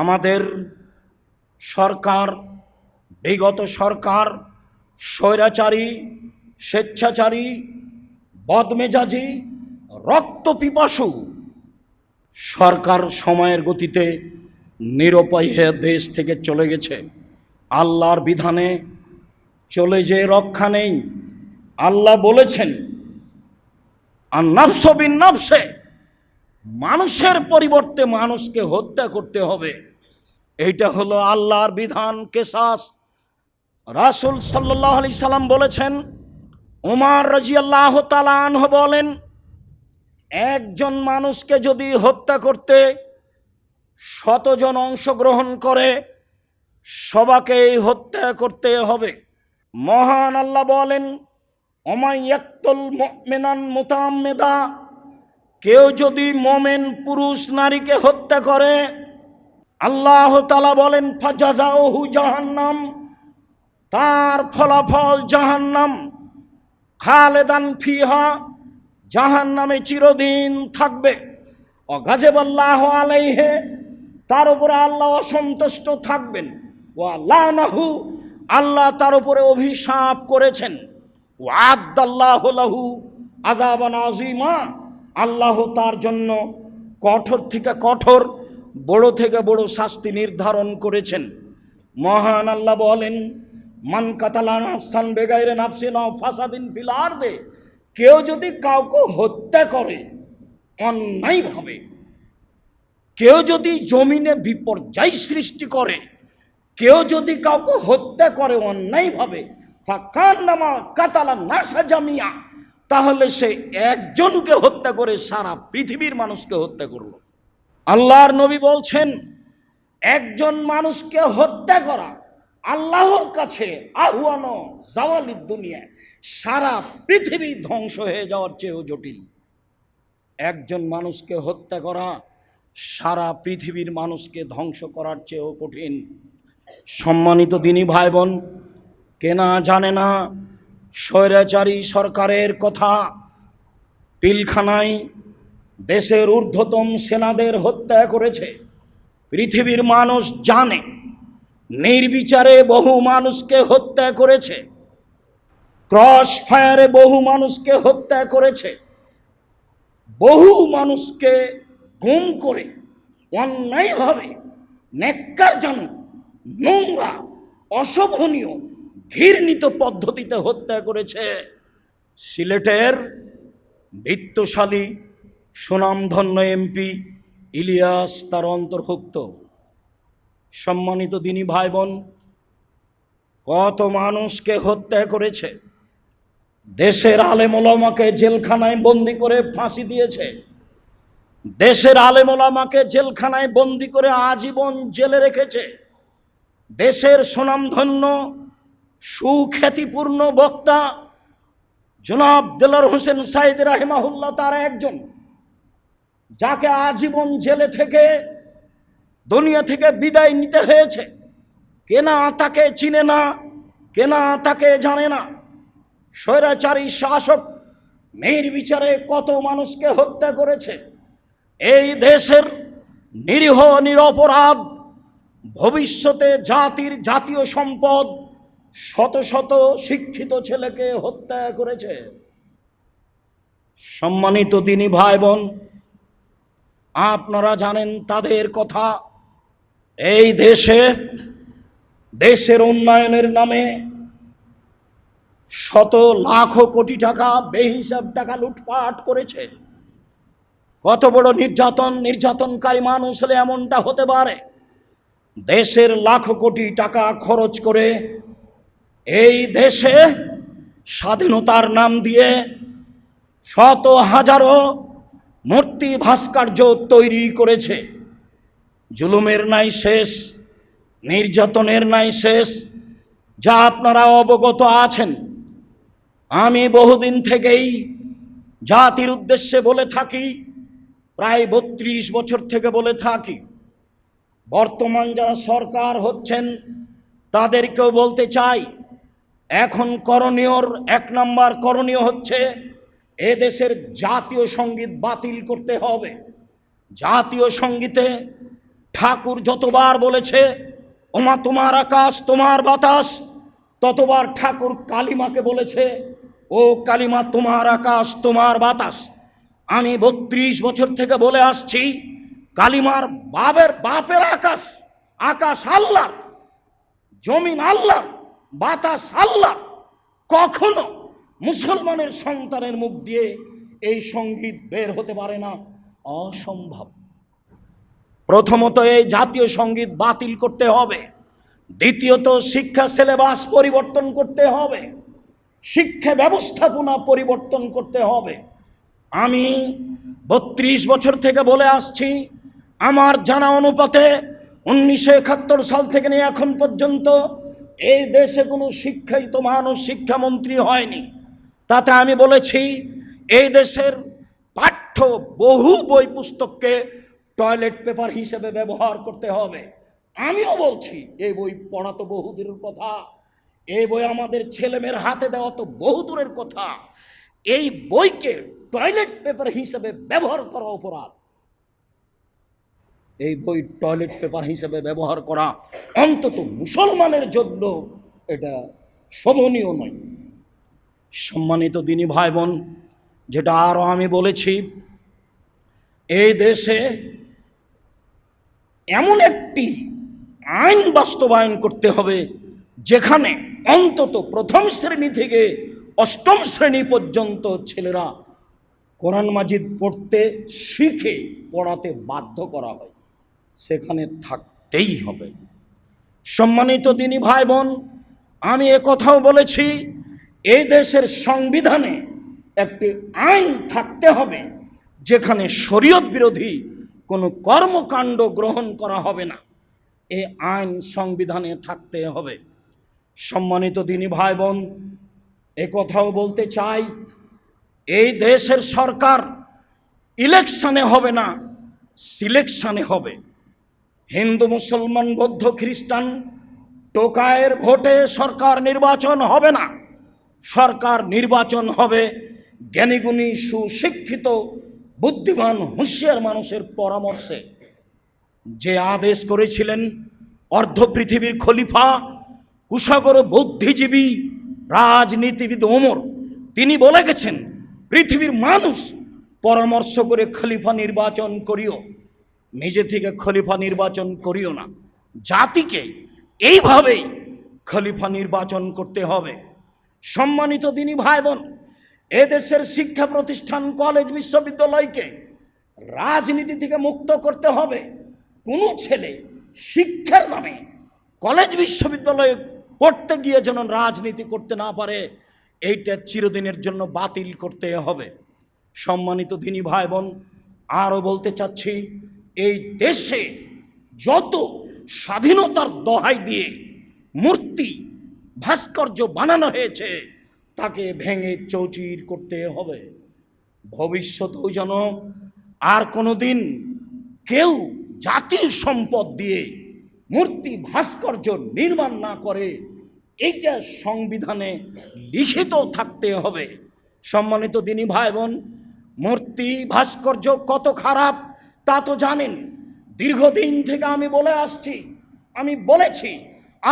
আমাদের সরকার, বিগত সরকার, স্বৈরাচারী, স্বেচ্ছাচারী, বদমেজাজি রক্ত পিপাসু সরকার সময়ের গতিতে নিরুপায় দেশ থেকে চলে গেছে। আল্লাহর বিধানে চলে যে রক্ষা নেই, আল্লাহ বলেছেন আর নফসবিন নফসে। মানুষের পরিবর্তে মানুষকে হত্যা করতে হবে। এইটা হলো আল্লাহর বিধান কেশাস রাসুল সাল্লাহ আলি সাল্লাম বলেছেন, উমার রাজিয়াল্লাহ তালাহ বলেন, একজন মানুষকে যদি হত্যা করতে শতজন অংশগ্রহণ করে, সবাকেই হত্যা করতে হবে। মহান আল্লাহ বলেন অমাইয়াক্তল মেনান মোতামেদা কেউ যদি মোমেন পুরুষ নারীকে হত্যা করে, আল্লাহ তালা বলেন ফাজাজাহু জাহান্নাম তার ফলাফল জাহান্নাম। খালেদান ফিহা জাহান নামে চিরদিন থাকবে। অগাজেবাল্লাহ আলাইহে, তার উপরে আল্লাহ অসন্তুষ্ট থাকবেন। ও আল্লাহ আল্লাহ তার উপরে অভিশাপ করেছেন। ও আদাল্লাহ লাহু আজাবান আজিমা আল্লাহ তার জন্য কঠোর থেকে কঠোর, বড় থেকে বড় শাস্তি নির্ধারণ করেছেন। মহান আল্লাহ বলেন, মান কাতালা নাফসান বেগাইরে নাফসিন ফাসাদিন ফিলার দে কেউ যদি কাউকে হত্যা করে অন্যায়ভাবে কেউ যদি জমিনে বিপর্যয় সৃষ্টি করে, কেউ যদি কাউকে হত্যা করে অন্যায়ভাবে ফাঁকান নামা কাতালা নাসা জামিয়া। তাহলে সে একজনকে হত্যা করে সারা পৃথিবীর মানুষকে হত্যা করল। আল্লাহর নবী বলছেন, একজন মানুষকে হত্যা করা আল্লাহর কাছে আহুয়ানো জাওয়ালির দুনিয়ায় সারা পৃথিবী ধ্বংস হয়ে যাওয়ার চেয়েও জটিল। একজন মানুষকে হত্যা করা সারা পৃথিবীর মানুষকে ধ্বংস করার চেয়েও কঠিন। সম্মানিত দিনী ভাই বোন কেনা জানে না স্বৈরাচারী সরকারের কথা, পিলখানায় দেশের ঊর্ধ্বতম সেনাদের হত্যা করেছে। পৃথিবীর মানুষ জানে, নির্বিচারে বহু মানুষকে হত্যা করেছে। ক্রস ফায়ারে বহু মানুষকে হত্যা করেছে। বহু মানুষকে গুম করে অন্যায়ভাবে ন্যাক্কারজনক নোংরা, অশোভনীয় ঘৃণিত পদ্ধতিতে হত্যা করেছে। সিলেটের বৃত্তশালী সুনামধন্য এমপি ইলিয়াস তার অন্তর্ভুক্ত। সম্মানিত দিনী ভাই বোন কত মানুষকে হত্যা করেছে? দেশের আলেমোলামাকে জেলখানায় বন্দি করে ফাঁসি দিয়েছে। দেশের আলেমোলামাকে জেলখানায় বন্দি করে আজীবন জেলে রেখেছে। দেশের সুনামধন্য সুখ্যাতিপূর্ণ বক্তা জনাব দেলার হোসেন সাইদ রাহেমাহুল্লাহ, তার একজন, যাকে আজীবন জেলে থেকে, দুনিয়া থেকে বিদায় নিতে হয়েছে। কেনা তাকে চিনে না কেনা তাকে জানে না। স্বৈরাচারী শাসক মেয়ের বিচারে কত মানুষকে হত্যা করেছে। এই দেশের নিরীহ, নিরপরাধ, ভবিষ্যতে জাতির জাতীয় সম্পদ শত শত শিক্ষিত ছেলেকে হত্যা করেছে। সম্মানিত তিনি ভাই বোন আপনারা জানেন তাদের কথা। এই দেশে, দেশের উন্নয়নের নামে শত লাখ কোটি টাকা বেহিসাব টাকা লুটপাট করেছে। কত বড় নির্যাতন, নির্যাতনকারী মানুষ হলে এমনটা হতে পারে? দেশের লাখ কোটি টাকা খরচ করে এই দেশে স্বাধীনতার নাম দিয়ে শত হাজারো মূর্তি ভাস্কর্য তৈরি করেছে। জুলুমের নাই শেষ, নির্যাতনের নাই শেষ, যা আপনারা অবগত আছেন। আমি বহুদিন থেকেই জাতির উদ্দেশ্যে বলে থাকি, প্রায় বত্রিশ বছর থেকে বলে থাকি, বর্তমান যারা সরকার হচ্ছেন, তাদেরকেও বলতে চাই এখন করণীয়র এক নম্বর করণীয় হচ্ছে, এ দেশের জাতীয় সংগীত বাতিল করতে হবে। জাতীয় সঙ্গীতে ঠাকুর যতবার বলেছে, ওমা তোমার আকাশ, তোমার বাতাস, ততবার ঠাকুর কালিমাকে বলেছে, ও কালিমা তোমার আকাশ, তোমার বাতাস। আমি বত্রিশ বছর থেকে বলে আসছি, কালিমার বাবের বাপের আকাশ আকাশ আল্লাহ জমিন আল্লাহ বাতাস আল্লাহ কখনো মুসলমানের সন্তানের মুখ দিয়ে এই সংগীত বের হতে পারে না, অসম্ভব। প্রথমত এই জাতীয় সংগীত বাতিল করতে হবে। দ্বিতীয়ত শিক্ষা সিলেবাস পরিবর্তন করতে হবে। শিক্ষা ব্যবস্থাপনা পরিবর্তন করতে হবে। আমি বত্রিশ বছর থেকে বলে আসছি, আমার জানা অনুপাতে উনিশশো একাত্তর সাল থেকে নিয়ে এখন পর্যন্ত এই দেশে কোনো শিক্ষিত মানুষ, শিক্ষামন্ত্রী হয়নি। তাতে আমি বলেছি, এই দেশের পাঠ্য বহু বই পুস্তককে টয়লেট পেপার হিসেবে ব্যবহার করতে হবে। আমিও বলছি, এই বই পড়া তো বহুদূরের কথা। এই বই আমাদের ছেলেমেয়ের হাতে দেওয়া তো বহুদূরের কথা। এই বইকে টয়লেট পেপার হিসেবে ব্যবহার করা অপরাধ। এই বই টয়লেট পেপার হিসেবে ব্যবহার করা অন্তত মুসলমানের জন্য এটা শোভনীয় নয়। সম্মানিত দিনী ভাই বোন যেটা আরও আমি বলেছি, এই দেশে এমন একটি আইন বাস্তবায়ন করতে হবে যেখানে অন্তত প্রথম শ্রেণি থেকে অষ্টম শ্রেণি পর্যন্ত ছেলেরা কোরআন মাজিদ পড়তে শিখে পড়াতে বাধ্য করা হয়। সেখানে থাকতেই হবে। সম্মানিত দিনী ভাই বোন আমি কথাও বলেছি, এই দেশের সংবিধানে একটি আইন থাকতে হবে, যেখানে শরীয়ত বিরোধী কোনো কর্মকাণ্ড গ্রহণ করা হবে না। এ আইন সংবিধানে থাকতে হবে। সম্মানিত দিনী ভাই বোন কথাও বলতে চাই, এই দেশের সরকার ইলেকশনে হবে না, সিলেকশনে হবে। হিন্দু, মুসলমান, বৌদ্ধ, খ্রিস্টান, টোকায়ের ভোটে সরকার নির্বাচন হবে না। সরকার নির্বাচন হবে জ্ঞানীগুণী, সুশিক্ষিত, বুদ্ধিমান, হুঁশিয়ার মানুষের পরামর্শে। যে আদেশ করেছিলেন অর্ধ পৃথিবীর খলিফা কুশাগর বুদ্ধিজীবী, রাজনীতিবিদ ওমর, তিনি বলে গেছেন, পৃথিবীর মানুষ পরামর্শ করে খলিফা নির্বাচন করিও। নিজে থেকে খলিফা নির্বাচন করিও না। জাতিকে এইভাবেই খলিফা নির্বাচন করতে হবে। সম্মানিত দিনই ভাই বোন এদেশের শিক্ষা প্রতিষ্ঠান, কলেজ, বিশ্ববিদ্যালয়কে রাজনীতি থেকে মুক্ত করতে হবে। কোনো ছেলে শিক্ষার নামে কলেজ, বিশ্ববিদ্যালয়ে পড়তে গিয়ে যেন রাজনীতি করতে না পারে, এইটা চিরদিনের জন্য বাতিল করতে হবে। সম্মানিত দিনী ভাই বোন আরও বলতে চাচ্ছি এই দেশে যত স্বাধীনতার দহাই দিয়ে মূর্তি, ভাস্কর্য বানানো হয়েছে, তাকে ভেঙে চৌচির করতে হবে। ভবিষ্যতেও যেন আর কোনো দিন কেউ জাতীয় সম্পদ দিয়ে মূর্তি, ভাস্কর্য নির্মাণ না করে এইটা সংবিধানে লিখিত থাকতে হবে। সম্মানিত দিনী ভাই বোন, মূর্তি, ভাস্কর্য কত খারাপ তা তো জানেন, দীর্ঘদিন থেকে আমি বলে আসছি, আমি বলেছি,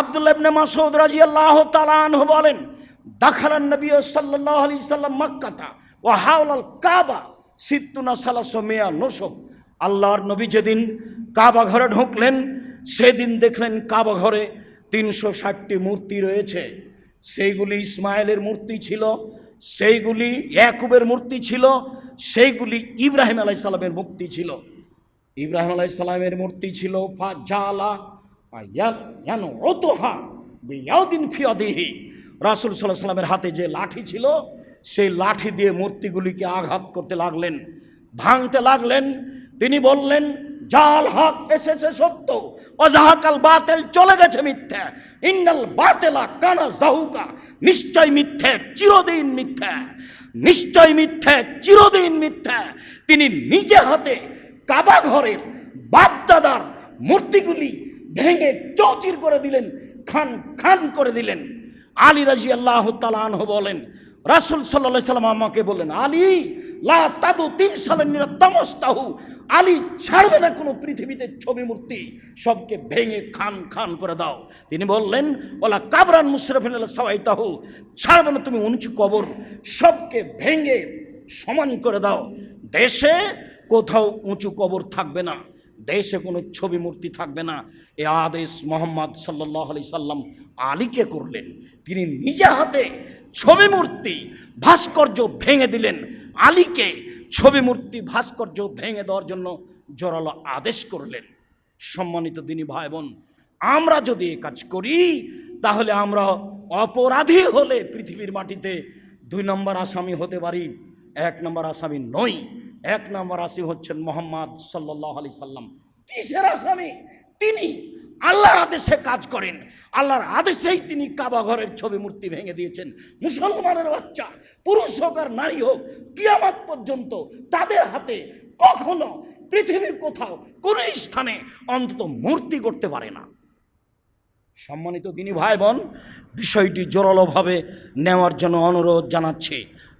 আব্দুল্লাহ ইবনে মাসউদ রাদিয়াল্লাহু তাআলা আনহু বলেন দাখালান নবী সাল্লাল্লাহু আলাইহি সাল্লাম মক্কাতা ওয়া হাওলাল কাবা সিত্তুনা সালাসু মিয়া নসব আল্লাহর নবী যেদিন কাবা ঘরে ঢুকলেন, সেদিন দেখলেন কাবা ঘরে তিনশো ষাটটি মূর্তি রয়েছে। সেইগুলি ইসমাইলের মূর্তি ছিল, সেইগুলি ইয়াকুবের মূর্তি ছিল, সেইগুলি ইব্রাহিম আলাই সালামের মূর্তি ছিল। ইব্রাহিম আলাই সালামের মূর্তি ছিল ফা জালা যেন অতহা বিয়াউদ্দিন ফিয়াদিহি। রাসুল সাল্লাহ সাল্লামের হাতে যে লাঠি ছিল, সেই লাঠি দিয়ে মূর্তিগুলিকে আঘাত করতে লাগলেন, ভাঙতে লাগলেন। তিনি বললেন, জাল হক, এসেছে সত্য। অজাহাকাল বাতেল, চলে গেছে মিথ্যা। ইন্নাল বাতেলা কানা জাহুকা, নিশ্চয় মিথ্যে, চিরদিন মিথ্যা। নিশ্চয় মিথ্যে, চিরদিন মিথ্যা। তিনি নিজে হাতে কাবা ঘরের বাপদাদার মূর্তিগুলি ভেঙে চৌচির করে দিলেন, খান খান করে দিলেন। আলী রাজি আল্লাহ তালাহ বলেন, রাসুল সাল্লাহ সাল্লাম আমাকে বললেন, আলী, লা তাদু তিন সালের নিরা তামস্তাহু আলী ছাড়বে না কোনো পৃথিবীতে ছবি মূর্তি, সবকে ভেঙে খান খান করে দাও। তিনি বললেন ওলা কাবরান মুশরফিন সবাই তাহু ছাড়বে না তুমি উঁচু কবর, সবকে ভেঙে সমান করে দাও। দেশে কোথাও উঁচু কবর থাকবে না, দেশে কোনো ছবি মূর্তি থাকবে না। এ আদেশ মোহাম্মদ সাল্লাহ আলি সাল্লাম আলীকে করলেন। তিনি নিজে হাতে ছবি মূর্তি ভাস্কর্য ভেঙে দিলেন। আলীকে ছবি মূর্তি ভাস্কর্য ভেঙে দেওয়ার জন্য জোরালো আদেশ করলেন। সম্মানিত দিনী ভাই বোন আমরা যদি এ কাজ করি, তাহলে আমরা অপরাধী হলে পৃথিবীর মাটিতে দুই নম্বর আসামি হতে পারি, এক নম্বর আসামি নই। এক নম্বর আসামি হচ্ছেন মোহাম্মদ সাল্লাহ আলি সাল্লাম। কিসের আসামি? তিনি আল্লাহর আদেশে কাজ করেন। আল্লাহর আদেশেই তিনি কাবা ঘরের ছবি মূর্তি ভেঙে দিয়েছেন। মুসলমানের বাচ্চা, পুরুষ হোক আর নারী হোক, কিয়ামাত পর্যন্ত তাদের হাতে কখনো পৃথিবীর কোথাও কোনো স্থানে অন্তত মূর্তি করতে পারে না। সম্মানিত দিনী ভাই বোন বিষয়টি জোরালোভাবে নেওয়ার জন্য অনুরোধ জানাচ্ছি।